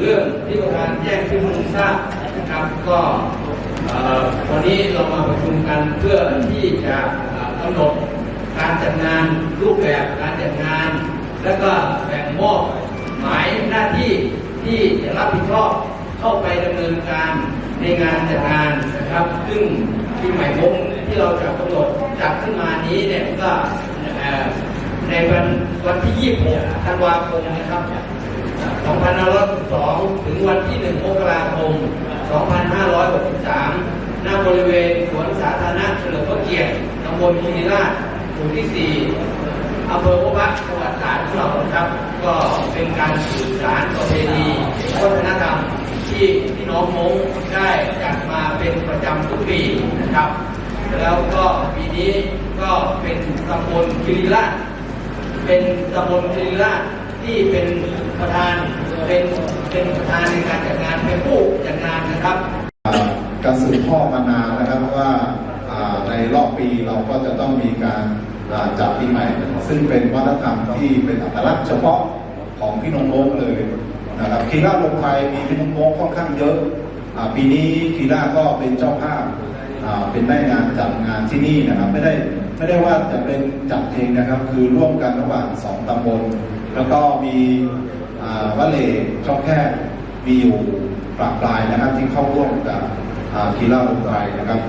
เรื่องที่ประธานแจ้งขึ้นให้ทราบนะครับ ก็วันนี้เรามาประชุมกันเพื่อที่จะกำหนดการจัดงานรูปแบบการจัดงาน แล้วก็แบ่งมอบหมายหน้าที่ที่จะรับผิดชอบเข้าไปดำเนินการในงานจัดงานนะครับ ซึ่งปีใหม่มงที่เราจะกำหนดจัดขึ้นมานี้เนี่ยก็ในวันวันที่ 26 ธันวาคมนะครับ 2562 ถึงวันที่ 1 มกราคม 2563หน้าบริเวณสวนสาธารณะเฉลิมพระเกียรติตำบลคีรีราชหมู่ที่ 4อำเภอพบะจังหวัดตราดของเรานะครับ ก็เป็นการสื่อสารประเพณีวัฒนธรรมที่พี่น้องมงได้จัดมาเป็นประจำทุกปีนะครับ แล้วก็ปีนี้ก็เป็นตำบลคีรีราชเป็นตำบลคีรีราชที่เป็น ประธานเป็นเป็นประธานในการจัดงานเป็นผู้จัดงานนะครับการสืบทอดมานานนะครับว่าอ่าในรอบปีเราก็จะต้องมีการจัดปีใหม่ ซึ่งเป็นวัฒนธรรมที่เป็นอัตลักษณ์เฉพาะของพี่น้องโลกเลยนะครับคีร่าลงไทยมีพี่น้องโลกค่อนข้างเยอะอ่าปีนี้คีร่าก็เป็นเจ้าภาพเป็นได้งานจัดงานที่นี่นะครับไม่ได้ไม่ได้ว่าจะเป็นจัดเองนะครับ คือร่วมกันระหว่างสองตำบลแล้วก็มี วเล่ช่องแคบมีอยู่ปราบปลายนะครับ ที่เข้าร่วมกับกีฬาลงไทยนะครับ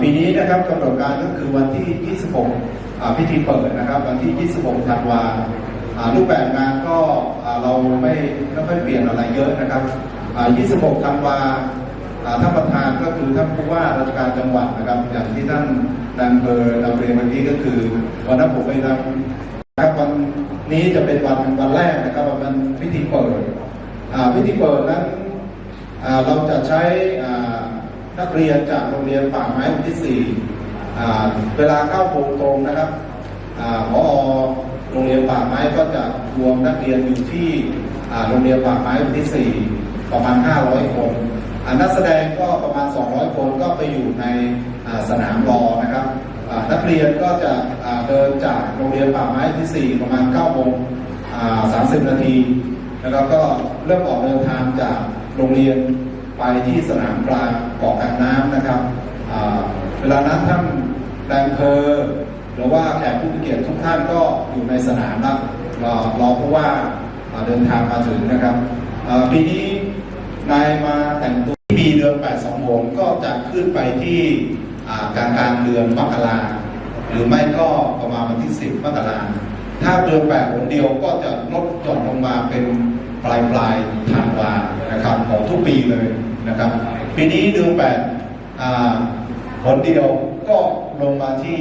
ปีนี้นะครับกำหนดการก็คือวันที่ 26 พิธีเปิดนะครับ วันที่ 26 ธันวารูปแบบงานก็เราไม่ไม่ค่อยเปลี่ยนอะไรเยอะนะครับอ่า26 ธันวาท่านประธานก็คือท่านผู้ว่าราชการจังหวัดนะครับ อย่างที่ท่านนายอำเภอนำเรียนวันนี้ก็คือวันนั้นผมไปนำ ครับวันนี้จะเป็นวันวันแรกนะครับวันพิธีเปิดอ่าพิธีเปิดนั้นอ่าเราจะใช้อ่านักเรียนจากโรงเรียนป่าไม้ที่สี่อ่าเวลาเข้าโมงตรงนะครับอ่าพอโรงเรียนป่าไม้ก็จะรวมนักเรียนอยู่ที่อ่าโรงเรียนป่าไม้ที่สี่ประมาณ 500 คนอ่านักแสดงก็ประมาณ 200 คนก็ไปอยู่ในอ่าสนามรอนะครับอ่านักเรียนก็จะ เดินจากโรงเรียนป่าไม้ที่ 4 ประมาณ9โมง30 นาทีนะครับก็เริ่มออกเดินทางจากโรงเรียนไปที่สนามกลางเกาะกลางน้ำนะครับเวลานั้นท่านแดงเพอหรือว่าแขกผู้มีเกียรติทุกท่านก็อยู่ในสนามแล้วรอรอเพราะว่าเดินทางมาถึงนะครับปีนี้นายมาแต่งตัวที่มีเดือน8 2 6ก็จะขึ้นไปที่กลางกลางเดือนมกรา หรือไม่ก็ประมาณวันที่ 10มกราถ้าเดือนแปดหนเดียวก็จะลดหย่อนลงมาเป็นปลายปลายธันวานะครับของทุกปีเลยนะครับ ปีนี้เดือนแปดอ่าหนเดียวก็ลงมาที่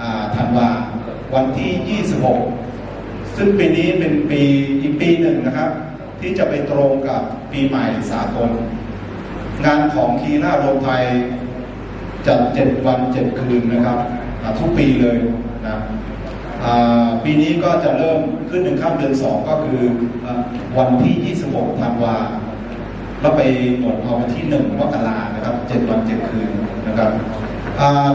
อ่าธันวาวันที่ 26 ซึ่งปีนี้เป็นปีอีกปีหนึ่งนะครับ ที่จะไปตรงกับปีใหม่สากล งานของคีร่าโรมไทยจัดเจ็ดวันเจ็ดคืนนะครับ อ่าทุกปีเลยนะอ่าปีนี้ก็จะเริ่มขึ้นหนึ่งข้ามเดือนสองก็คืออ่าวันที่ 26ธันวาแล้วไปหมดเอาวันที่หนึ่งมกรานะครับเจ็ดวันเจ็ดคืนนะครับอ่า